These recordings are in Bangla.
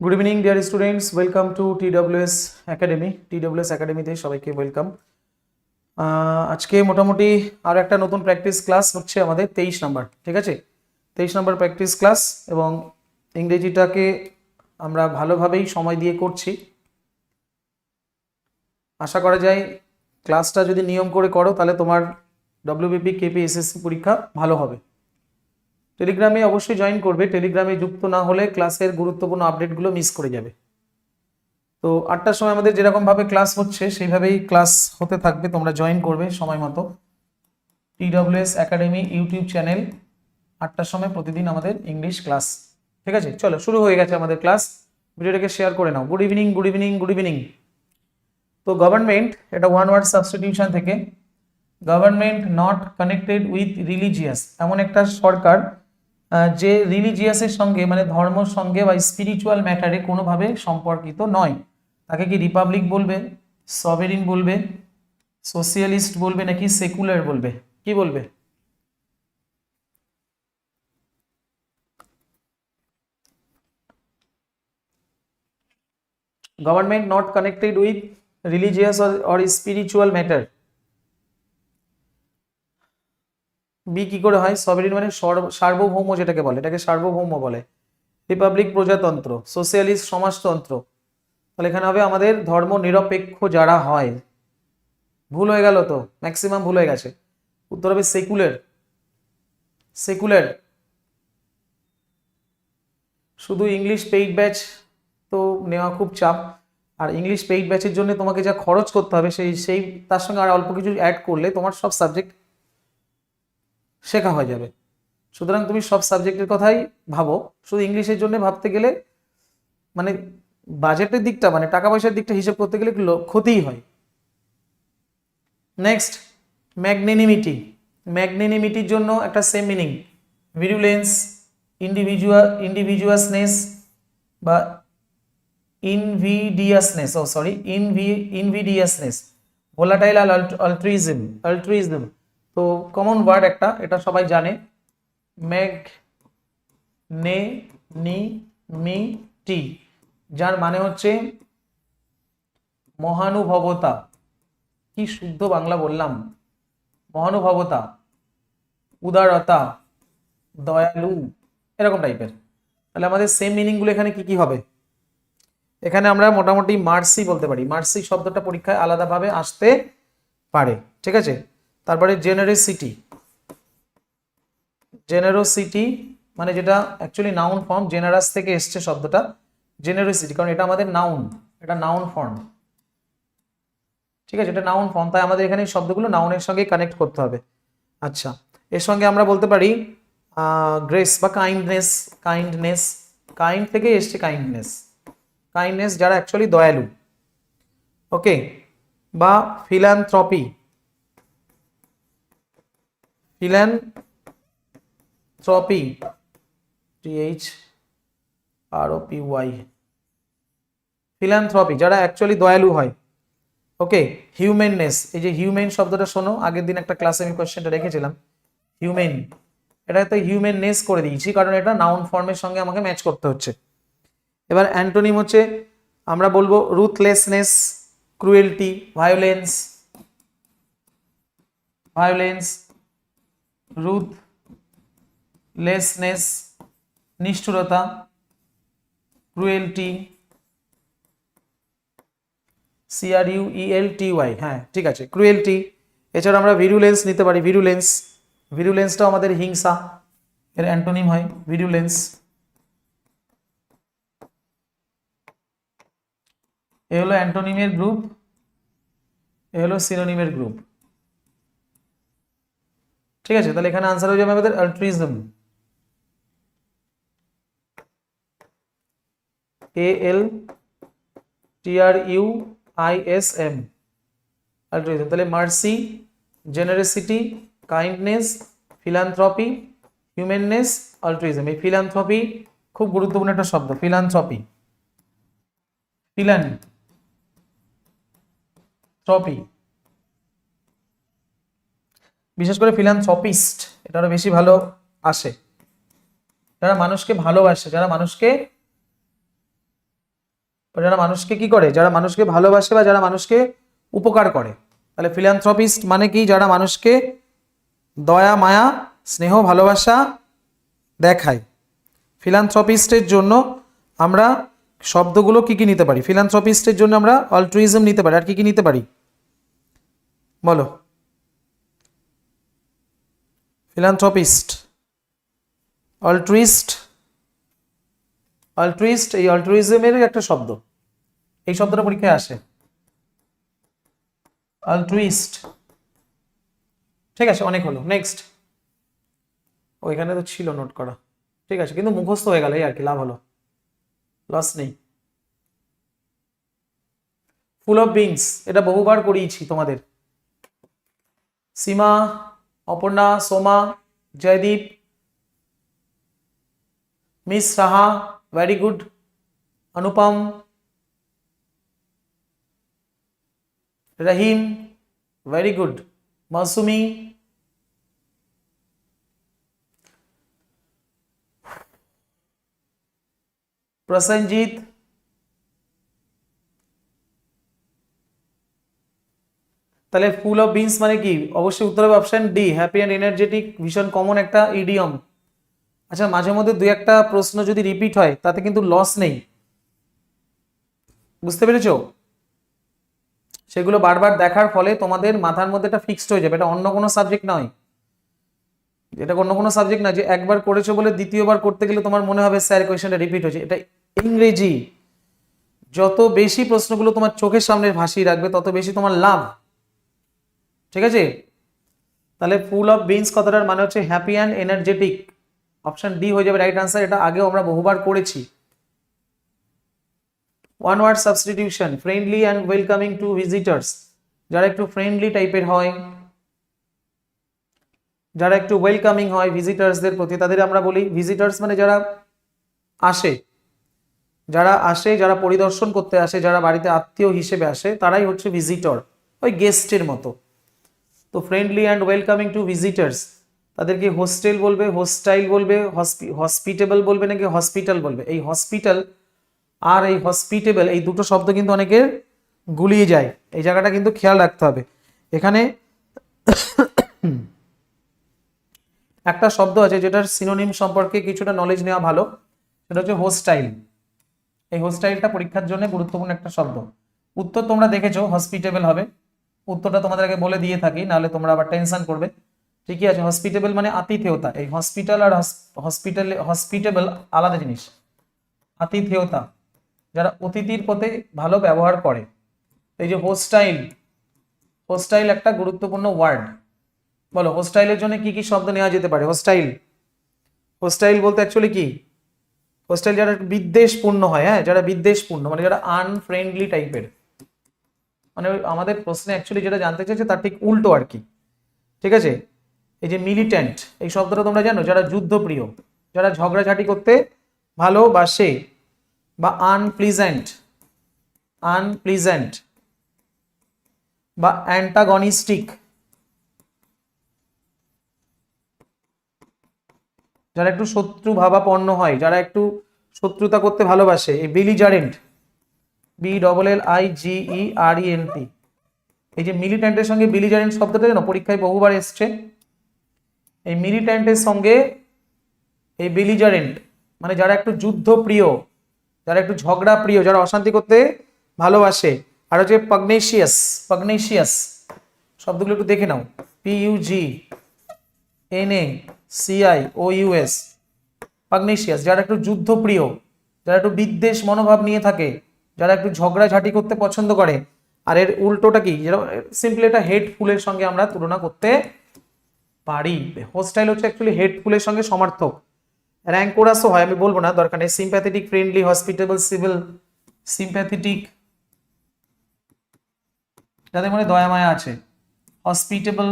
Good evening dear students welcome to T TWS academy TWS একাডেমিতে সবাইকে ওয়েলকাম আজকে মোটামুটি আর একটা নতুন প্র্যাকটিস ক্লাস হচ্ছে আমাদের তেইশ নাম্বার ঠিক আছে? তেইশ নাম্বার প্র্যাকটিস ক্লাস এবং ইংরেজিটাকে আমরা ভালোভাবেই সময় দিয়ে করছি। আশা করা যায় ক্লাসটা যদি নিয়ম করে করো, তাহলে তোমার ডব্লিউবিপি কেপি এসএসসি পরীক্ষা ভালো হবে। টেলিগ্রামে অবশ্যই জয়েন করবে। টেলিগ্রামে যুক্ত না হলে ক্লাসের গুরুত্বপূর্ণ আপডেটগুলো মিস করে যাবে। তো আটটার সময় আমাদের যেরকমভাবে ক্লাস হচ্ছে, সেইভাবেই ক্লাস হতে থাকবে। তোমরা জয়েন করবে সময় মতো। টিডব্লিউএস একাডেমি ইউটিউব চ্যানেল আটটার সময় প্রতিদিন আমাদের ইংলিশ ক্লাস ঠিক আছে? চলো, শুরু হয়ে গেছে আমাদের ক্লাস ভিডিওটাকে শেয়ার করে নাও। Good evening good evening good evening তো গভর্নমেন্ট এটা ওয়ান ওয়ার্ড সাবস্টিটিউশন থেকে government not connected with religious এমন একটা সরকার যে রিলিজিয়াসের সঙ্গে মানে ধর্মর সঙ্গে বা স্পিরিচুয়াল ম্যাটারে কোনোভাবে সম্পর্কিত নয়। তাকে কি রিপাবলিক বলবে সভেরিন বলবে সোশিয়ালিস্ট বলবে, নাকি সেকুলার বলবে? কি বলবে? Government not connected with religious or spiritual matter be কি করে হয়? সভেরিন মানে সর্ব- সার্বভৌম যেটাকে বলে, এটাকে সার্বভৌম বলে। রিপাবলিক প্রজাতন্ত্র সোশিয়ালিস্ট সমাজতন্ত্র। তাহলে এখানে হবে আমাদের ধর্ম নিরপেক্ষ যারা হয়। ভুল হয়ে গেল তো? ম্যাক্সিমাম ভুল হয়ে গেছে। উত্তর হবে সেকুলার সেকুলার শুধু ইংলিশ পেইড ব্যাচ তো নেওয়া খুব চাপ। আর ইংলিশ পেইড ব্যাচের জন্য তোমাকে যা খরচ করতে হবে, সেই সেই, তার সঙ্গে আর অল্প কিছু অ্যাড করলে তোমার সব সাবজেক্ট শেখা হয়ে যাবে। সুতরাং তুমি সব সাবজেক্টের কথাই ভাবো। শুধু ইংলিশের জন্য ভাবতে গেলে মানে বাজেটের দিকটা মানে টাকা পয়সার দিকটা হিসেব করতে গেলে ক্ষতিই হয়। নেক্সট ম্যাগনেনিমিটি ম্যাগনেনিমিটির জন্য একটা same meaning virulence individual individuousness বা ইনভিডিয়াসনেস ও সরি ইনভি ইনভিডিয়াসনেস ভোলাটাইল আর অল্ট্রিজম অল্ট্রিজম তো কমন ওয়ার্ড একটা, এটা সবাই জানে। ম্যাগ নে, নি, মি, টি, যার মানে হচ্ছে মহানুভবতা। কি শুদ্ধ বাংলা বললাম? মহানুভবতা, উদারতা, দয়ালু, এরকম টাইপের তাহলে আমাদের সেম মিনিংগুলো এখানে কি কি হবে? এখানে আমরা মোটামুটি মার্সি বলতে পারি। মার্সি শব্দটা পরীক্ষায় আলাদাভাবে আসতে পারে। ঠিক আছে? তারপরে জেনারেসিটি জেনারোসিটি মানে যেটা অ্যাকচুয়ালি নাউন ফর্ম জেনারাস থেকে এসছে শব্দটা। জেনারোসিটি কারণ এটা আমাদের নাউন এটা নাউন ফর্ম ঠিক আছে, এটা নাউন ফর্ম তাই আমাদের এখানে শব্দগুলো নাউনের সঙ্গে কানেক্ট করতে হবে। আচ্ছা এর সঙ্গে আমরা বলতে পারি গ্রেস বা কাইন্ডনেস কাইন্ডনেস কাইন্ড থেকে এসছে কাইন্ডনেস কাইন্ডনেস যারা অ্যাকচুয়ালি দয়ালু। ওকে বা philanthropy philanthropy TH R O P Y philanthropy যারা অ্যাকচুয়ালি দয়ালু হয়। ওকে হিউম্যাননেস এই যে হিউম্যান শব্দটা শোনো, আগের দিন একটা ক্লাসে আমি কোয়েশ্চেনটা রেখেছিলাম। হিউম্যান এটা তো হিউম্যাননেস করে দিয়েছি, কারণ এটা নাউন ফর্মের সঙ্গে আমাকে ম্যাচ করতে হচ্ছে। এবার অ্যান্টোনিম হচ্ছে, আমরা বলব ruthlessness cruelty violence violence ruthlessness, নিষ্ঠুরতা, cruelty CR U EL T Y হ্যাঁ ঠিক আছে, ক্রুয়েলটি। এছাড়া আমরা ভিরুলেন্স নিতে পারি, ভিরুলেন্স। ভিরুলেন্সটাও আমাদের হিংসা, এর অ্যান্টোনিম হয় ভিরুলেন্স। এ হলো অ্যান্টোনিমের গ্রুপ, এ হলো সিনোনিমের গ্রুপ। ঠিক আছে, তাহলে এখানে আনসার হয়ে যাবে আমাদের altruism A L T R U I S M altruism তাহলে mercy generosity kindness philanthropy humanness altruism এই ফিলান্থ্রপি খুব গুরুত্বপূর্ণ একটা শব্দ ফিলান্থ্রপি ফিলান থ্রপি বিশেষ করে ফিলান্থ্রপিস্ট এটা আরও বেশি ভালো আসে। যারা মানুষকে ভালোবাসে, যারা মানুষকে যারা মানুষকে কি করে? যারা মানুষকে ভালোবাসে বা যারা মানুষকে উপকার করে। তাহলে ফিলান্থ্রপিস্ট মানে কি? যারা মানুষকে দয়া, মায়া, স্নেহ, ভালোবাসা দেখায়। ফিলান্থ্রপিস্টের জন্য আমরা শব্দগুলো কি কি নিতে পারি? ফিলান্থ্রপিস্টের জন্য আমরা অল্ট্রুইজম নিতে পারি। আর কি কি নিতে পারি? বলো। ফিলান্থ্রপিস্ট অল্ট্রুইস্ট অল্ট্রুইস্ট এই অল্ট্রুইজমের একটা শব্দ। এই শব্দটা পরীক্ষায় আসে। অল্ট্রুইস্ট ঠিক আছে, অনেক হলো। নেক্সট ওইখানে তো ছিল নোট করা। ঠিক আছে, কিন্তু মুখস্থ হয়ে গেল, এই আর কি, লাভ হলো। লস নেই। ফুল অফ বিংস এটা বহুবার করিয়েছি তোমাদের। Seema Aparna Soma Joydeep miss Saha very good Anupam Rahim very good Mousumi Prosenjit তাহলে ফুল অফ বিনস মানে কি? অবশ্যই উত্তর হবে option D happy and energetic ভীষণ কমন একটা ইডিয়ম আচ্ছা মাঝে মধ্যে দুই একটা প্রশ্ন যদি রিপিট হয়, তাতে কিন্তু লস নেই। বুঝতে পেরেছ? সেগুলো বারবার দেখার ফলে তোমাদের মাথার মধ্যে এটা ফিক্সড হয়ে যাবে। এটা অন্য কোনো সাবজেক্ট নয়। এটা অন্য কোনো সাবজেক্ট না যে একবার করেছ বলে দ্বিতীয়বার করতে গেলে তোমার মনে হবে, স্যার কোয়েশনটা রিপিট হচ্ছে এটা ইংরেজি। যত বেশি প্রশ্নগুলো তোমার চোখের সামনে ভাসিয়ে রাখবে, তত বেশি তোমার লাভ। ঠিক আছে? তাহলে ফুল অফ বিনস কথাটার মানে হচ্ছে happy and energetic option D হয়ে যাবে রাইট আনসার এটা আগেও আমরা বহুবার করেছি। One word substitution friendly and welcoming to visitors যারা একটু ফ্রেন্ডলি টাইপের হয়, যারা একটু ওয়েলকামিং হয় ভিজিটার্সদের প্রতি, তাদের আমরা বলি ভিজিটার্স মানে যারা আসে। যারা আসে, যারা পরিদর্শন করতে আসে, যারা বাড়িতে আত্মীয় হিসেবে আসে, তারাই হচ্ছে ভিজিটর ওই গেস্টের মতো। তো friendly and welcoming to visitors তাদেরকে হোস্টেল বলবে হোস্টাইল বলবে হসপিটেবল বলবে নাকি হসপিটাল বলবে? এই হসপিটাল আর এই হসপিটেবল এই দুটো শব্দ কিন্তু অনেকের গুলিয়ে যায়। এই জায়গাটা কিন্তু খেয়াল রাখতে হবে। এখানে একটা শব্দ আছে যেটার সিনোনিম সম্পর্কে কিছুটা নলেজ নেওয়া ভালো। সেটা হচ্ছে হোস্টাইল এই হোস্টাইলটা পরীক্ষার জন্য গুরুত্বপূর্ণ একটা শব্দ। উত্তর তোমরা দেখেছ হসপিটেবল হবে। উত্তরটা তোমাদেরকে বলে দিয়ে থাকি, নাহলে তোমরা আবার টেনশন করবে। ঠিকই আছে হসপিটেবল মানে আতিথেয়তা। এই হসপিটাল আর হসপিটাল হসপিটেবল আলাদা জিনিস। আতিথেয়তা, যারা অতিথির পথে ভালো ব্যবহার করে। এই যে হোস্টাইল হোস্টাইল একটা গুরুত্বপূর্ণ ওয়ার্ড বলো হোস্টাইলের জন্য কি কি শব্দ নেওয়া যেতে পারে? হোস্টাইল হোস্টাইল বলতে অ্যাকচুয়ালি কি? হোস্টাইল যারা বিদ্বেষপূর্ণ হয় হ্যাঁ যারা বিদ্বেষপূর্ণ মানে যারা আনফ্রেন্ডলি টাইপের মানে আমাদের প্রশ্নে অ্যাকচুয়ালি যেটা জানতে চাইছে তার ঠিক উল্টো আর কি। ঠিক আছে? এই যে মিলিট্যান্ট এই শব্দটা তোমরা জানো, যারা যুদ্ধপ্রিয়, যারা ঝগড়াঝাটি করতে ভালোবাসে বা আনপ্লিজেন্ট আনপ্লিজেন্ট বা অ্যান্টাগনিস্টিক যারা একটু শত্রু ভাবাপন্ন হয়, যারা একটু শত্রুতা করতে ভালোবাসে, এই belligerent B double L I G E R E N T এই যে মিলিট্যান্টের সঙ্গে বিলিজারেন্ট শব্দটা যেন পরীক্ষায় বহুবার এসছে। এই মিলিট্যান্টের সঙ্গে এই বিলিজারেন্ট মানে যারা একটু যুদ্ধ প্রিয় যারা একটু ঝগড়া প্রিয় যারা অশান্তি করতে ভালোবাসে, আর হচ্ছে পাগনেশিয়াস পাগনেশিয়াস শব্দগুলো একটু দেখে নাও। P U G N A CI O US pugnacious, যারা একটু যুদ্ধপ্রিয়, যারা একটু বিদ্বেষ মনোভাব নিয়ে থাকে যারা একটু ঝগড়াঝাটি করতে পছন্দ করে, আর এর উল্টোটা কি? যেটা সিম্পলি এটা হেডফুলের সঙ্গে আমরা তুলনা করতে পারি। হোস্টাইল হচ্ছে অ্যাকচুয়ালি হেডফুলের সঙ্গে সমার্থক। র্যাঙ্কোরাসও হয়, আমি বলব না, দরকার নেই। Sympathetic friendly hospitable civil sympathetic যাদের মনে দয়া, মায়া আছে। হসপিটেবল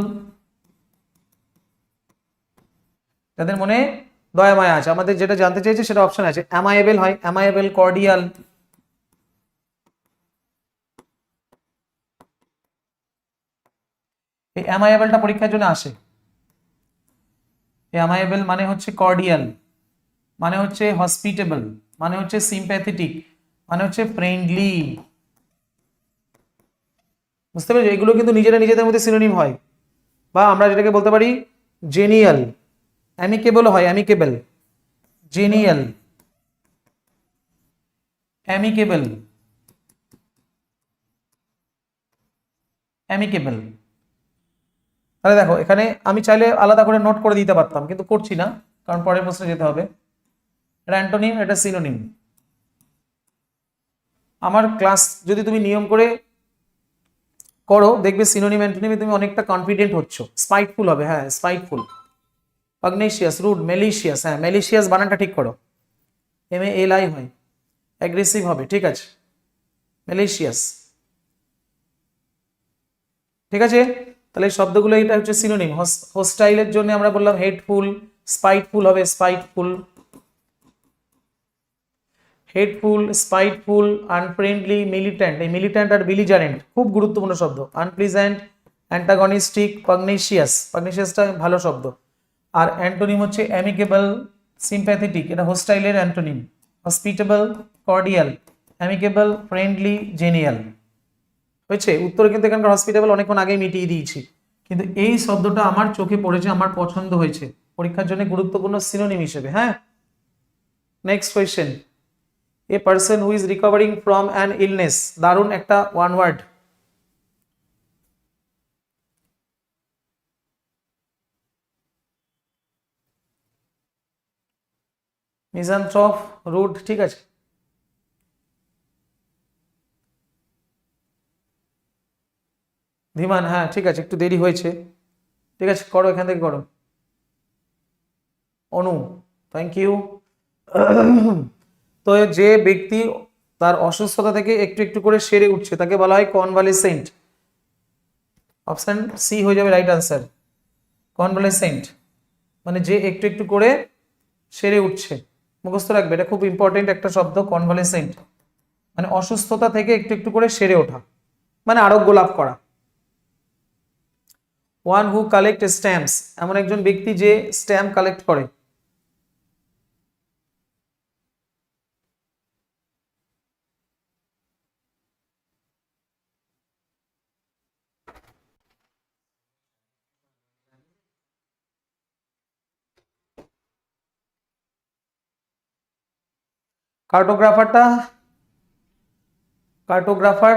যাদের মনে দয়া, মায়া আছে। আমাদের যেটা জানতে চাইছে সেটা অপশন আছে। অ্যামায়েবল হয় অ্যামায়েবল কর্ডিয়াল এই অ্যামায়েবলটা পরীক্ষার জন্য আসে। অ্যামায়েবল মানে হচ্ছে কর্ডিয়াল মানে হচ্ছে হসপিটেবল মানে হচ্ছে সিম্প্যাথেটিক মানে হচ্ছে ফ্রেন্ডলি বুঝতে পেরেছ? এগুলো কিন্তু নিজেরা নিজেদের মধ্যে সিনোনিম হয়। বা আমরা যেটাকে বলতে পারি জেনিয়াল অ্যামিকেবল হয় অ্যামিকেবল জেনিয়াল অ্যামিকেবল অ্যামিকেবল তাহলে দেখো, এখানে আমি চাইলে আলাদা করে নোট করে দিতে পারতাম, কিন্তু করছি না, কারণ পরের প্রশ্নে যেতে হবে। এটা অ্যান্টোনিম এটা সিনোনিম আমার ক্লাস যদি তুমি নিয়ম করে করো, দেখবে সিনোনিম অ্যান্টোনিমে তুমি অনেকটা কনফিডেন্ট হচ্ছ। স্পাইটফুল হবে হ্যাঁ স্পাইটফুল পাগনেশিয়াস রুড মেলিশিয়াস হ্যাঁ মেলিশিয়াস বানানটা ঠিক করো। এম এ এল আই হয়। অ্যাগ্রেসিভ হবে, ঠিক আছে। মেলিশিয়াস ঠিক আছে? তাহলে এই শব্দগুলো এটা হচ্ছে সিনোনিম হোস্টাইলের জন্য আমরা বললাম হেডফুল স্পাইটফুল হবে spiteful hateful spiteful unfriendly militant এই মিলিট্যান্ট আর বিলিজারেন্ট খুব গুরুত্বপূর্ণ শব্দ। আনপ্লিজেন্ট অ্যান্টাগনিস্টিক পাগনেশিয়াস পাগনেশিয়াসটা ভালো শব্দ। আর অ্যান্টোনিম হচ্ছে অ্যামিকেবল সিম্প্যাথেটিক এটা হোস্টাইলের antonym. Hospitable cordial amicable friendly genial হয়েছে? উত্তরে কিন্তু এখানকার হসপিটাল অনেকক্ষণ আগেই মিটিয়ে দিয়েছি। কিন্তু এই শব্দটা আমার চোখে পড়েছে, আমার পছন্দ হয়েছে। পরীক্ষার জন্য গুরুত্বপূর্ণ সিনোনিম হিসেবে হ্যাঁ? Next question a person who is recovering from an illness দারুণ একটা ওয়ান ওয়ার্ড মিজান্থ্রফ রুড ঠিক আছে? ধীমান হ্যাঁ ঠিক আছে, একটু দেরি হয়েছে। ঠিক আছে, করো এখান থেকে, করো। অনু থ্যাংক ইউ তো যে ব্যক্তি তার অসুস্থতা থেকে একটু একটু করে সেরে উঠছে, তাকে বলা হয় কনভালেসেন্ট অপশন সি হয়ে যাবে রাইট আনসার কনভালেসেন্ট মানে যে একটু একটু করে সেরে উঠছে। মুখস্থ রাখবে, এটা খুব ইম্পর্টেন্ট একটা শব্দ কনভালেসেন্ট মানে অসুস্থতা থেকে একটু একটু করে সেরে ওঠা। মানে আরোগ্য লাভ করা। ওয়ান হু কালেক্ট স্ট্যাম্পস এমন একজন ব্যক্তি যে স্ট্যাম্প কালেক্ট করে। কার্টোগ্রাফারটা কার্টোগ্রাফার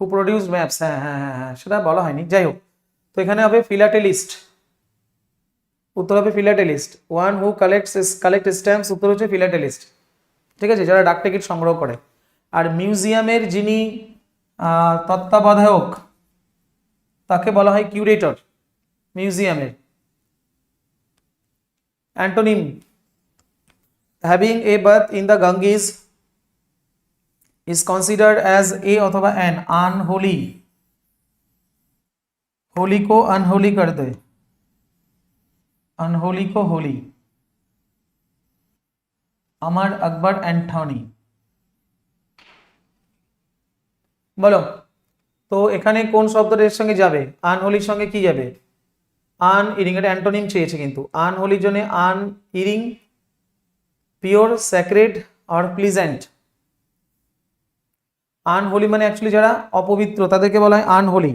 হু প্রডিউস ম্যাপস হ্যাঁ হ্যাঁ হ্যাঁ হ্যাঁ সেটা বলা হয়নি। যাই হোক। তো এখানে হবে ফিলাটেলিস্ট উত্তর হবে philatelist one who collect collect stamps উত্তর হচ্ছে ফিলাটেলিস্ট ঠিক আছে? যারা ডাকটিকিট সংগ্রহ করে। আর মিউজিয়ামের যিনি তত্ত্বাবধায়ক, তাকে বলা হয় কিউরেটর মিউজিয়ামের antonym having a bath in the Ganges is considered as a অথবা অ্যান আনহোলি होली को अनहोली कर दे अनहोली को होली अमर अकबर অ্যান্টনি বলো তো এখানে কোন শব্দটা এর সঙ্গে যাবে আনহোলির সঙ্গে কি যাবে আন ইরিং এটা অ্যান্টোনিম চেয়েছে কিন্তু আনহোলির জন্য আন ইরিং পিওর স্যাক্রেড আর প্লিজেন্ট আনহোলি মানে অ্যাকচুয়ালি যারা অপবিত্র তাদেরকে বলা হয় আনহোলি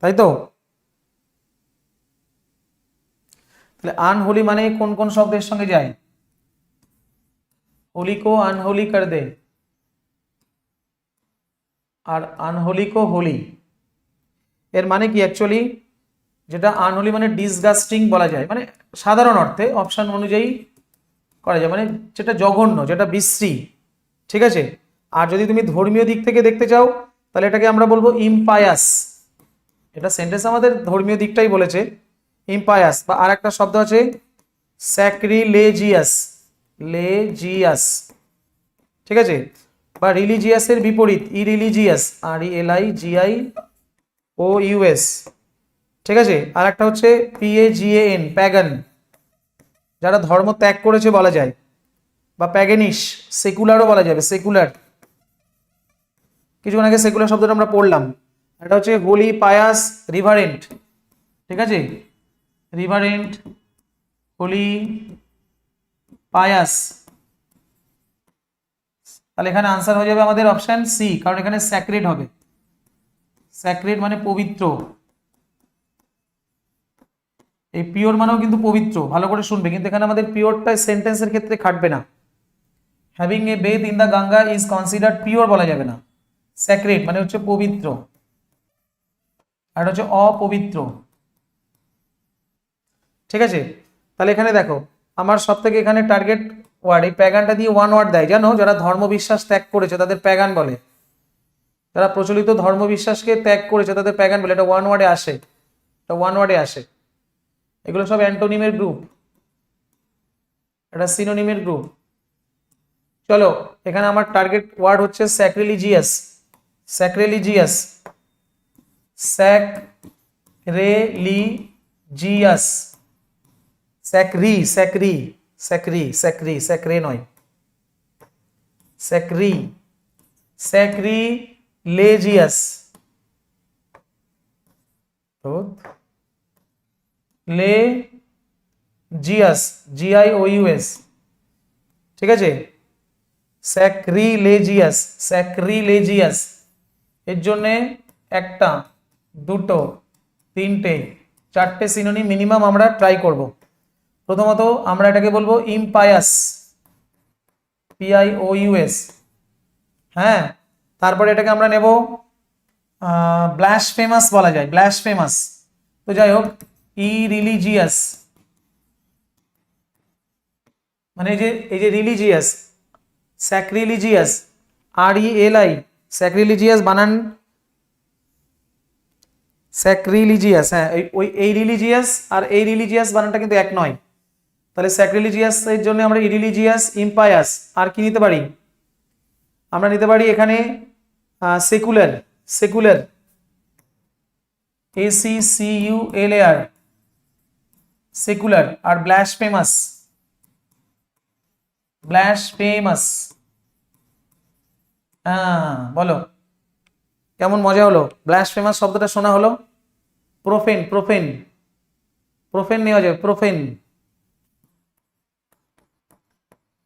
তাই তো? তাহলে আনহোলি মানে কোন কোন শব্দের সঙ্গে যায়? হোলি কো আনহোলি কর দে। আর আনহোলি কো হোলি। এর মানে কি অ্যাকচুয়ালি যেটা আনহোলি মানে ডিসগাস্টিং বলা যায়। মানে সাধারণ অর্থে অপশন অনুযায়ী করা যায়। মানে যেটা জঘন্য, যেটা বিশ্রী। ঠিক আছে? আর যদি তুমি ধর্মীয় দিক থেকে দেখতে চাও, তাহলে এটাকে আমরা বলব ইম্পায়াস এটা সেন্টেন্স আমাদের ধর্মীয় দিকটাই বলেছে ইম্পায়াস বা আর একটা শব্দ আছে স্যাক্রিলেজিয়াস লেজিয়াস ঠিক আছে? বা রিলিজিয়াসের বিপরীত irreligious R E L I GI O US ঠিক আছে? আর একটা হচ্ছে পিএজিএএন প্যাগান যারা ধর্ম ত্যাগ করেছে বলা যায়, বা প্যাগেনিশ সেকুলারও বলা যাবে সেকুলার কিছুক্ষণ আগে সেকুলার শব্দটা আমরা পড়লাম। এটা হচ্ছে হোলি পায়াস রিভারেন্ট, ঠিক আছে? Reverent, holy pious. তাহলে এখানে আনসার হয়ে যাবে আমাদের অপশান সি কারণ এখানে স্যাক্রেড হবে। স্যাক্রেড মানে পবিত্র। এই পিওর মানেও কিন্তু পবিত্র, ভালো করে শুনবে। কিন্তু এখানে আমাদের পিওরটা সেন্টেন্সের ক্ষেত্রে খাটবে না। Having a bath in the Ganga is considered pure বলা যাবে না। স্যাক্রেড মানে হচ্ছে পবিত্র। আর হচ্ছে অপবিত্র। ঠিক আছে? তাহলে এখানে দেখো, আমার সব থেকে এখানে টার্গেট ওয়ার্ড এই প্যাগানটা দিয়ে ওয়ান ওয়ার্ড দেয়। জানো, যারা ধর্মবিশ্বাস ত্যাগ করেছে, তাদের প্যাগান বলে। যারা প্রচলিত ধর্মবিশ্বাসকে ত্যাগ করেছে, তাদের প্যাগান বলে। এটা ওয়ান ওয়ার্ডে আসে। এটা ওয়ান ওয়ার্ডে আসে। এগুলো সব অ্যান্টোনিমের গ্রুপ এটা সিনোনিমের গ্রুপ চলো, এখানে আমার টার্গেট ওয়ার্ড হচ্ছে স্যাক্রিলিজিয়াস স্যাক্রিলিজিয়াস স্যাক্রেলিজিয়াস। স্যাক্রি স্যাক্রি স্যাক্রি স্যাক্রি, স্যাক্রে নয়। স্যাক্রি স্যাক্রি লেজিয়াস তো লে জিয়াস জিআই ও ইউএস ঠিক আছে? স্যাক্রিলেজিয়াস স্যাক্রিলেজিয়াস। এর জন্যে একটা দুটো, তিনটে, চারটে সিনোনি মিনিমাম আমরা ট্রাই করব। প্রথমত আমরা এটাকে বলব ইম্পায়াস পিআই ও ইউএস হ্যাঁ তারপরে এটাকে আমরা নেব ব্ল্যাশ ফেমাস বলা যায় ব্ল্যাশ ফেমাস তো যাই হোক ই রিলিজিয়াস মানে এই যে এই যে religious স্যাক্রিলিজিয়াস R E L I স্যাক্রিলিজিয়াস বানান স্যাক্রিলিজিয়াস হ্যাঁ ওই, এই রিলিজিয়াস আর এই রিলিজিয়াস বানানটা কিন্তু এক নয়। তাহলে স্যাক্রিলিজিয়াস এর জন্য আমরা ইরিলিজিয়াস ইম্পায়াস আর কি নিতে পারি? আমরা নিতে পারি এখানে secular secular A C C U L A R secular R blasphemous blasphemous হ্যাঁ বলো। কেমন মজা হলো? ব্ল্যাশ ফেমাস শব্দটা শোনা হলো? প্রোফেন প্রোফেন। প্রোফেন নেওয়া যাবে প্রোফেন।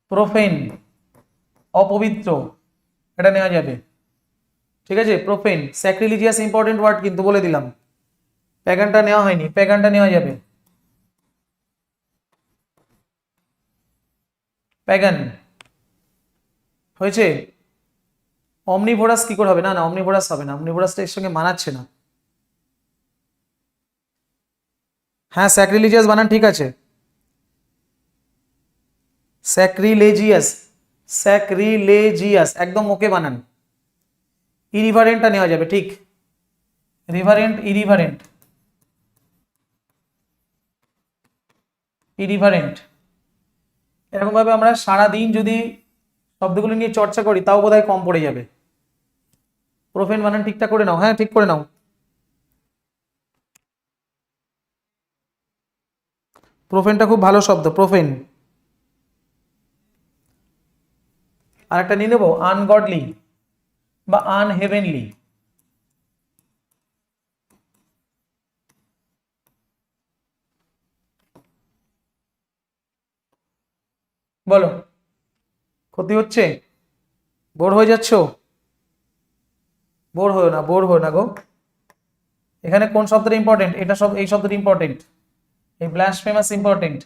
প্রোফেন। অপবিত্র। এটা নেওয়া যাবে। ঠিক আছে? প্রোফেন। স্যাক্রিলিজিয়াস ইম্পর্টেন্ট ওয়ার্ড কিন্তু বলে দিলাম। প্যাগানটা নেওয়া হয়নি। প্যাগানটা নেওয়া যাবে। প্যাগান। হয়েছে? অমনিভোরাস কি করে হবে? না না, অমনিভোরাস হবে না। অমনিভোরাসটা এর সঙ্গে মানাচ্ছে না। হ্যাঁ স্যাক্রিলিজিয়াস বানান, ঠিক আছে। স্যাক্রিলেজিয়াস স্যাক্রিলেজিয়াস একদম ওকে বানান। ইরিভারেন্টটা নেওয়া যাবে, ঠিক। রিভারেন্ট ইরিভারেন্ট ইরিভারেন্ট এরকমভাবে আমরা সারা দিন যদি শব্দগুলো নিয়ে চর্চা করি, তাও বোধহয় কম পড়ে যাবে। প্রোফেন বানান, ঠিকঠাক করে নাও। হ্যাঁ ঠিক করে নাও। প্রোফেনটা খুব ভালো শব্দ প্রোফেন আর একটা নিয়ে নেব আনগডলি বা আনহেভেনলি বলো, ক্ষতি হচ্ছে? বোর হয়ে যাচ্ছ? বোর হয়ে না, বোর হয়ে না গো। এখানে কোন শব্দটা ইম্পর্টেন্ট এটা সব, এই শব্দটা ইম্পর্টেন্ট এই ব্ল্যাশ ফেমাস ইম্পর্টেন্ট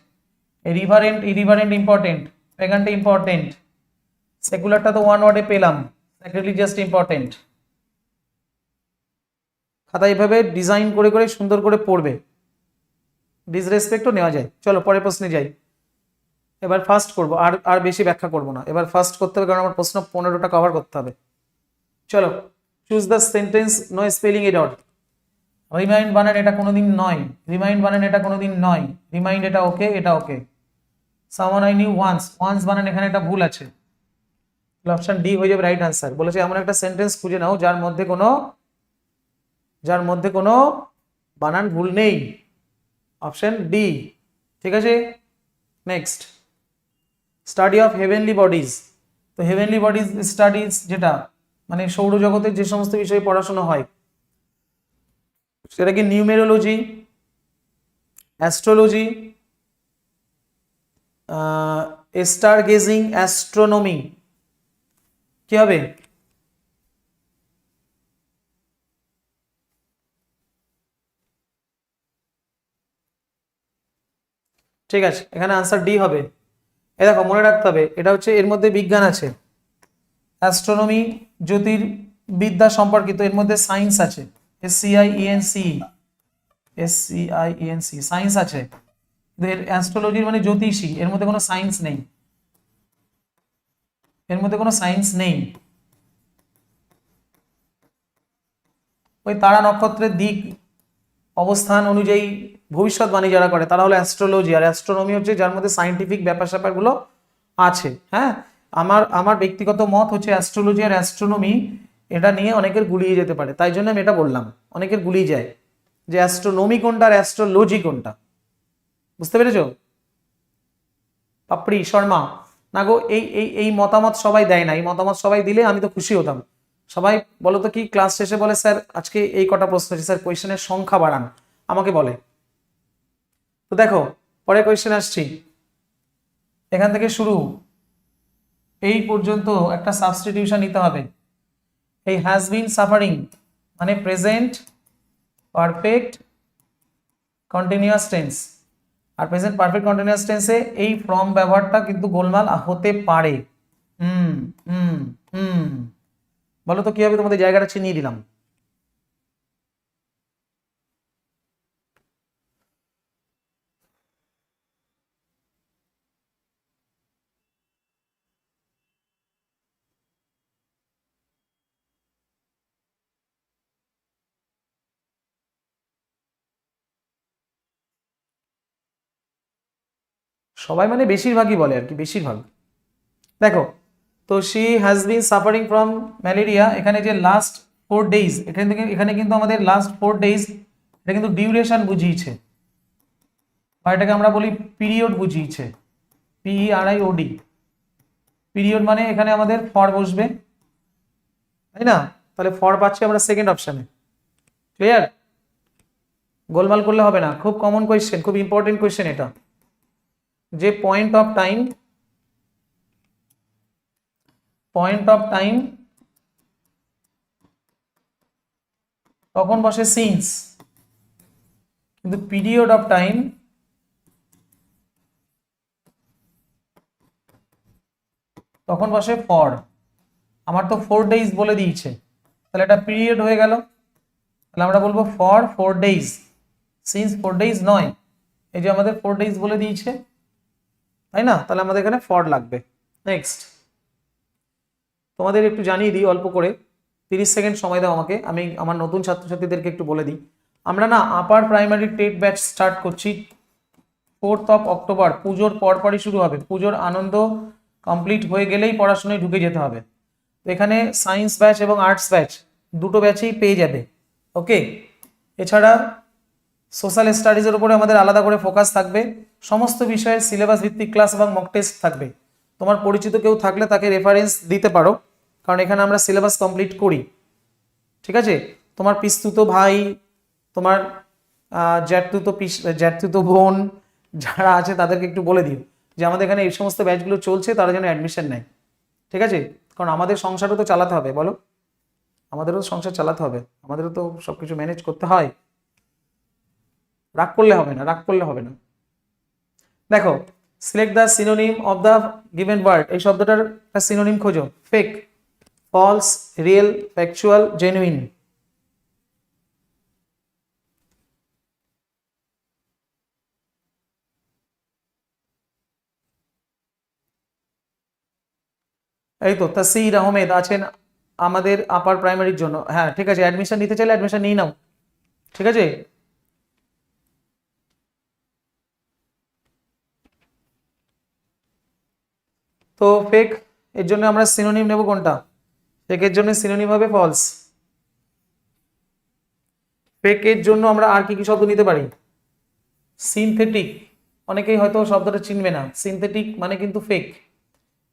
এই রিভারেন্ট ইরিভারেন্ট ইম্পর্টেন্ট প্যাগানটা ইম্পর্টেন্ট সেকুলারটা তো ওয়ান ওয়ার্ডে পেলাম স্যাক্রিলিজিয়াসটা ইম্পর্টেন্ট খাতা এইভাবে ডিজাইন করে করে সুন্দর করে পড়বে। ডিসরেসপেক্টও নেওয়া যায়। চলো পরের প্রশ্নে যাই। এবার ফার্স্ট করব, আর আর বেশি ব্যাখ্যা করব না। এবার ফার্স্ট করতে হবে, কারণ আমার প্রশ্ন পনেরোটা কভার করতে হবে। চলো choose the sentence no spelling out remind বানান এটা কোনোদিন নয়। রিমাইন্ড বানান এটা কোনোদিন নয়। রিমাইন্ড এটা ওকে এটা ওকে সামন আই নিউ ওয়ান্স ওয়ান্স বানান এখানে একটা ভুল আছে। অপশন ডি হয়ে যাবে রাইট আনসার বলেছে, এমন একটা সেন্টেন্স খুঁজে নাও যার মধ্যে কোনো, যার মধ্যে কোনো বানান ভুল নেই। অপশন ডি ঠিক আছে? Next study of heavenly bodies তো হেভেনলি বডিজ স্টাডিজ যেটা মানে সৌরজগতের যে সমস্ত বিষয়ে পড়াশোনা হয় সেটাকে numerology astrology star gazing astronomy কি হবে? ঠিক আছে, এখানে আনসার ডি হবে। এ দেখো, মনে রাখতে হবে, এটা হচ্ছে এর মধ্যে বিজ্ঞান আছে। অ্যাস্ট্রোনমি জ্যোতির্বিদ্যা সম্পর্কিত, এর মধ্যে সায়েন্স আছে। এস সি সায়েন্স আছে। এর অ্যাস্ট্রোলজির মানে জ্যোতিষী, এর মধ্যে কোনো সায়েন্স নেই। এর মধ্যে কোনো সায়েন্স নেই। ওই তারা নক্ষত্রের দিক, অবস্থান অনুযায়ী ভবিষ্যৎবাণী যারা করে, তারা হলো অ্যাস্ট্রোলজি আর অ্যাস্ট্রোনমি হচ্ছে যার মধ্যে সায়েন্টিফিক ব্যাপার স্যাপারগুলো আছে হ্যাঁ? আমার আমার ব্যক্তিগত মত হচ্ছে অ্যাস্ট্রোলজি আর অ্যাস্ট্রোনমি এটা নিয়ে অনেকের গুলিয়ে যেতে পারে। তাই জন্য আমি এটা বললাম। অনেকের গুলিয়ে যায় যে অ্যাস্ট্রোনমি কোনটা আর অ্যাস্ট্রোলজি কোনটা? বুঝতে পেরেছ? পাপড়ি, শর্মা। না গো, এই এই এই মতামত সবাই দেয় না। এই মতামত সবাই দিলে আমি তো খুশি হতাম। সবাই বলো তো কি ক্লাস শেষে বলে, স্যার, আজকে এই কটা প্রশ্ন আছে। স্যার কোয়েশ্চেনের সংখ্যা বাড়ান। আমাকে বলে। তো দেখো, পরে কোয়েশ্চেন আসছি। এখান থেকে শুরু। এই পর্যন্ত একটা সাবস্টিটিউশন নিতে হবে। এই হ্যাজ বিন সাফারিং মানে প্রেজেন্ট পারফেক্ট কন্টিনিউয়াস টেন্স আর প্রেজেন্ট পারফেক্ট কন্টিনিউয়াস টেন্সে এই ফর্ম ব্যবহারটা কিন্তু গোলমাল হতে পারে। হুম হুম হুম। বলো তো কি হবে? তোমাদের জায়গাটা চিনিয়ে দিলাম সবাই মানে বেশিরভাগই বলে আর কি, বেশিরভাগ। দেখো, তো she has been suffering from malaria এখানে যে লাস্ট ফোর ডেজ এখান থেকে, এখানে কিন্তু আমাদের লাস্ট ফোর ডেজ এটা কিন্তু ডিউরেশন বুঝিয়েছে। বা এটাকে আমরা বলি পিরিয়ড বুঝিয়েছে। পিই আই ওডি পিরিয়ড মানে এখানে আমাদের ফর বসবে। তাই না? তাহলে ফর পাচ্ছি আমরা সেকেন্ড অপশানে ক্লিয়ার গোলমাল করলে হবে না। খুব কমন কোয়েশ্চেন খুব ইম্পর্টেন্ট কোয়েশ্চেন এটা। যে point of time point of time তখন বসে সিন্স কিন্তু পিরিয়ড অফ টাইম তখন বসে ফর আমার তো ফোর ডেইজ বলে দিয়েছে, তাহলে এটা পিরিয়ড হয়ে গেল, তাহলে আমরা বলব for four days since four days নয়, এই যে আমাদের ফোর ডেইজ বলে দিয়েছে তাই না? তাহলে আমাদের এখানে ফর লাগবে। নেক্সট তোমাদের একটু জানিয়ে দিই অল্প করে। তিরিশ সেকেন্ড সময় দাও আমাকে। আমি আমার নতুন ছাত্রছাত্রীদেরকে একটু বলে দিই। আমরা না upper primary TET batch start করছি। ফোর্থ অফ অক্টোবর পুজোর পরপরই শুরু হবে। পুজোর আনন্দ কমপ্লিট হয়ে গেলেই পড়াশোনায় ঢুকে যেতে হবে। তো এখানে সায়েন্স ব্যাচ এবং আর্টস ব্যাচ দুটো ব্যাচেই পেয়ে যাবে। ওকে এছাড়া সোশ্যাল স্টাডিজের উপরে আমাদের আলাদা করে ফোকাস থাকবে। সমস্ত বিষয়ের সিলেবাস ভিত্তিক ক্লাস এবং মক টেস্ট থাকবে। তোমার পরিচিত কেউ থাকলে তাকে রেফারেন্স দিতে পারো, কারণ এখানে আমরা সিলেবাস কমপ্লিট করি। ঠিক আছে? তোমার পিস্তুত ভাই, তোমার জ্যাঠতুতো পিস, জ্যাঠতুতো বোন যারা আছে তাদেরকে একটু বলে দিও, যে আমাদের এখানে এই সমস্ত ব্যাচগুলো চলছে, তারা যেন অ্যাডমিশন নেয়। ঠিক আছে? কারণ আমাদের সংসারও তো চালাতে হবে, বলো। আমাদেরও সংসার চালাতে হবে, আমাদেরও তো সব কিছু ম্যানেজ করতে হয়। রাগ করলে হবে না, রাগ করলে হবে না। দেখো select the synonym of the given word এই শব্দটার সিনোনিম খোঁজো। Fake false real factual genuine এই তো, তাসির আহমেদ আছেন আমাদের আপার প্রাইমারির জন্য। হ্যাঁ ঠিক আছে অ্যাডমিশন নিতে চাইলে অ্যাডমিশন নিয়ে নাও। ঠিক আছে? তো ফেক এর জন্য আমরা সিনোনিম নেব কোনটা? ফেকের জন্য সিনোনিম হবে ফলস ফেকের জন্য আমরা আর কি কি শব্দ নিতে পারি? সিনথেটিক অনেকেই হয়তো শব্দটা চিনবে না। সিনথেটিক মানে কিন্তু ফেক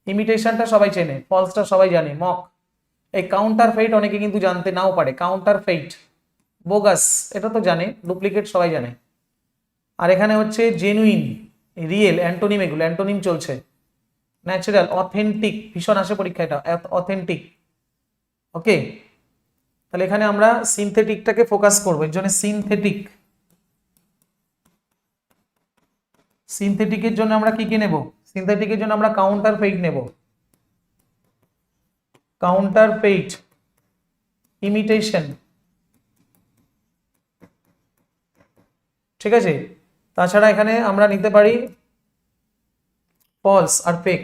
ইমিটেশনটা সবাই চেনে ফলসটা সবাই জানে মক এই কাউন্টার ফেইট অনেকে কিন্তু জানতে নাও পারে কাউন্টার ফেইট বোগাস এটা তো জানে ডুপ্লিকেট সবাই জানে। আর এখানে হচ্ছে জেনুইন রিয়েল অ্যান্টোনিম এগুলো অ্যান্টোনিম চলছে। ন্যাচারাল অথেন্টিক ভীষণ আসে পরীক্ষা এটা অথেন্টিক ওকে তাহলে এখানে আমরা সিনথেটিকটাকে ফোকাস করব, এর জন্য সিনথেটিক সিনথেটিকের জন্য আমরা কি কি নেব? সিনথেটিকের জন্য আমরা কাউন্টার ফেইট নেব। কাউন্টার ফেইট ইমিটেশন ঠিক আছে? তাছাড়া এখানে আমরা নিতে পারি ফলস আর ফেক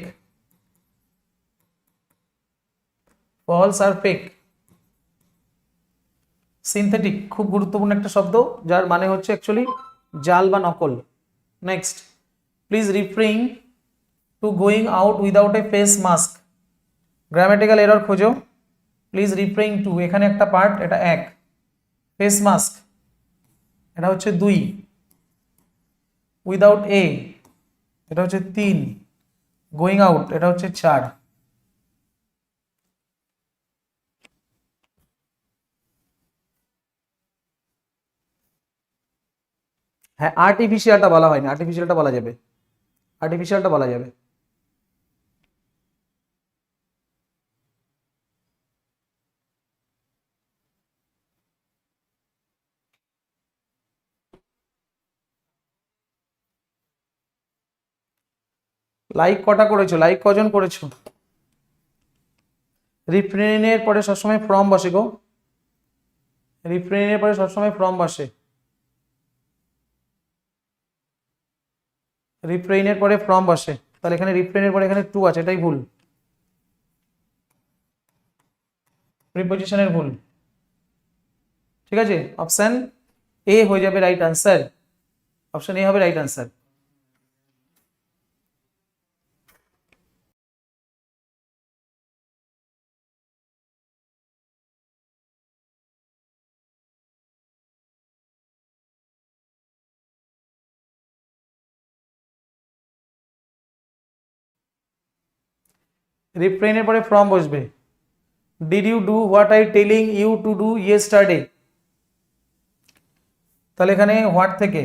ফলস আর ফেক সিনথেটিক খুব গুরুত্বপূর্ণ একটা শব্দ, যার মানে হচ্ছে অ্যাকচুয়ালি জাল বা নকল। Next please refraining to going out without a face mask grammatical error খোঁজো। প্লিজ রিফ্রেইং টু এখানে একটা পার্ট এটা এক। ফেস মাস্ক এটা হচ্ছে দুই। উইদাউট এ এটা হচ্ছে তিন। গোয়িং আউট এটা হচ্ছে চার। হ্যাঁ আর্টিফিশিয়ালটা বলা হয়নি আর্টিফিশিয়ালটা বলা যাবে। আর্টিফিশিয়ালটা বলা যাবে। লাইক কটা করেছ? লাইক কজন করেছ? রিফ্রেনের পরে সবসময় ফর্ম বসে গো। রিফ্রেনের পরে সবসময় ফর্ম বসে। রিফ্রেইনের পরে ফর্ম বসে। তাহলে এখানে রিফ্রেইনের পরে এখানে টু আছে, এটাই ভুল। প্রিপোজিশনের ভুল। ঠিক আছে? অপশন এ হয়ে যাবে রাইট আনসার অপশন এ হবে রাইট আনসার রিফ্রেইনের পরে ফর্ম বসবে। Did you do what I telling you to do yesterday তাহলে এখানে হোয়াট থেকে?